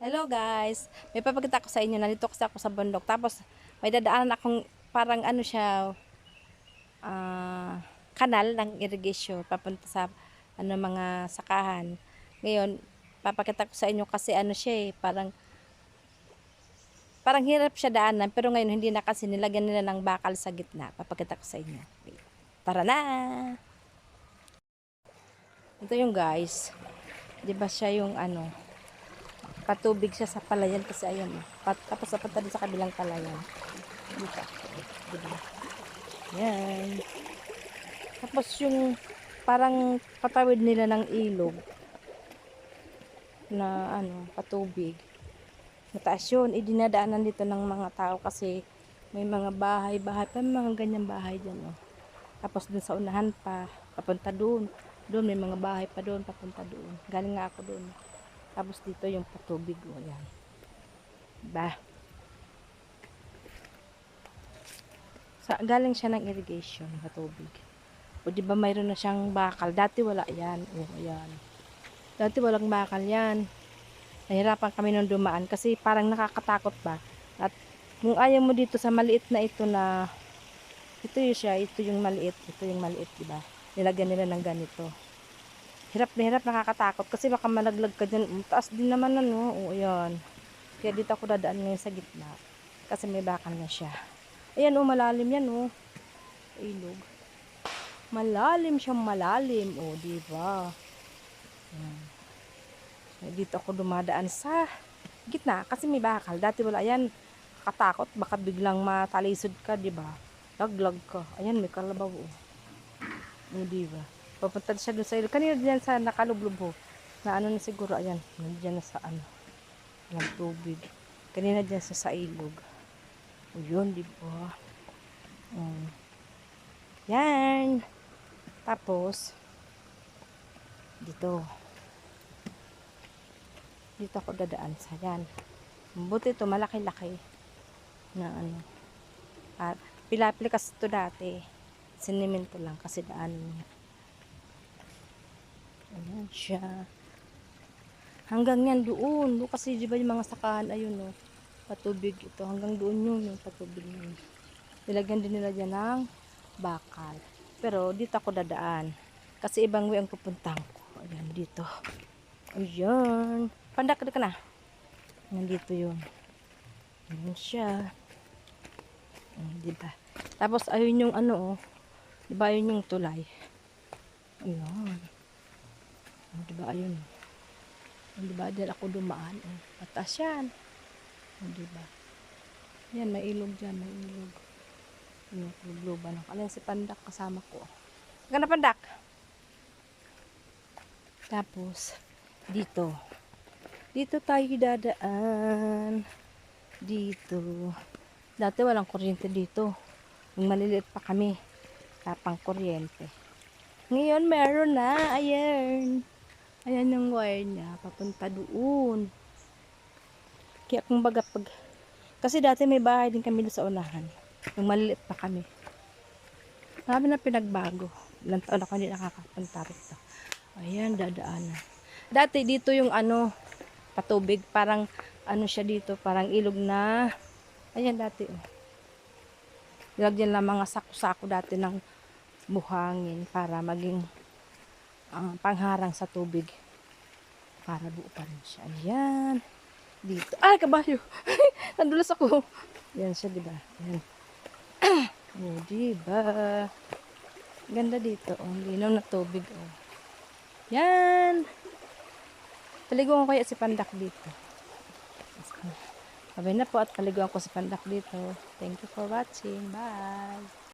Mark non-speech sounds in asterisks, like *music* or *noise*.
Hello guys, may papakita ko sa inyo, nandito kasi ako sa bundok. Tapos may dadaanan akong parang ano siya, ah, kanal ng irrigation papunta sa ano mga sakahan. Ngayon, papakita ko sa inyo kasi ano siya eh, parang parang hirap siya daanan pero ngayon hindi na kasi nilagyan nila ng bakal sa gitna. Papakita ko sa inyo. Tara na! Ito yung guys. 'Di ba siya yung ano, patubig siya sa palayan kasi ayan oh. Pat, tapos napunta din sa kabilang palayan. Dito. Diba? Yan. Tapos yung parang patawid nila ng ilog na ano, patubig. Mataas yun. Idinadaanan dito ng mga tao kasi may mga bahay-bahay pa, may mga ganyang bahay dyan oh. Tapos dun sa unahan pa, papunta doon. Doon may mga bahay pa doon, papunta doon. Galing nga ako doon. Tapos dito yung patubig. O, yan. Diba? Sa, galing siya ng irrigation, patubig. O di ba mayroon na siyang bakal? Dati wala yan. O, ayan. Dati walang bakal yan. Nahirapan kami nung dumaan kasi parang nakakatakot ba. At kung ayaw mo dito sa maliit na ito na ito yung siya, ito yung maliit, ito yung maliit, di ba? Nilagyan nila ng ganito hirap na hirap nakakatakot. Kasi baka malaglag ka dyan. Taas din naman ano o ayan kaya dito ako dadaan ngayon sa gitna. Kasi may bakal na siya. Ayan o malalim yan o ilog. Malalim siyang malalim. O diba ayan. dito ako dumadaan sa gitna. Kasi may bakal. Dati wala. Ayan katakot baka biglang matalisod ka diba laglag ka. Ayan may kalabaw o o diba Papunta siya doon sa ilog. Kanina diyan sa nakalublubo. Na ano na siguro, ayan. Nandiyan na sa ano. Ng tubig. Kanina diyan sa sa ilog. O yun, di ba? Um, yan. Tapos, dito. Dito ako dadaan sa yan. Buti ito, malaki-laki. Na ano. At pilapili kasi ito dati. Sinimento lang kasi daanan niya. Ayan siya. Hanggang yan doon. Doon kasi di ba yung mga sakahan, ayun o. Patubig ito. Hanggang doon yun yung patubig yun. Nilagyan din nila dyan ng bakal. Pero dito ako dadaan. Kasi ibang way ang pupuntahan ko. Ayan, dito. Ayan. Pandak ka na. Nandito yun. Ayan siya. Ayan, diba? Tapos ayun yung ano oh. Diba ayun yung tulay. Ayan. Oh, diba, ayun. Oh, diba, dyan ako dumaan. Oh. Patas yan. Oh, diba? Yan, may ilog dyan, may ilog. Yung lubluban ako. Alam, si Pandak kasama ko. Gana Pandak? Tapos, dito. Dito tayo dadaan. Dito. Dati walang kuryente dito. Nung maliliit pa kami. Tapang kuryente. Ngayon, meron na. Ayan. Ayan yung wire niya. Papunta doon. Kaya kung baga pag... Kasi dati may bahay din kami sa unahan. Nung maliliit pa kami. Marami na pinagbago. Ilang taon ako hindi nakakapunta rito. Ayan, dadaanan. Dati dito yung ano, patubig. Parang ano siya dito. Parang ilog na. Ayan dati. Oh. Nilagyan lang mga sako-sako dati ng buhangin para maging ang pangharang sa tubig para buo pa rin siya. Ayan. Dito. Ay, kabayo. *laughs* Nandulas ako. Yan siya, di ba? Yan. *clears throat* oh, di ba? Ganda dito. Oh, linaw na tubig. Oh. Yan. Paliguan ko kaya si Pandak dito. Sabay na po at paliguan ko si Pandak dito. Thank you for watching. Bye.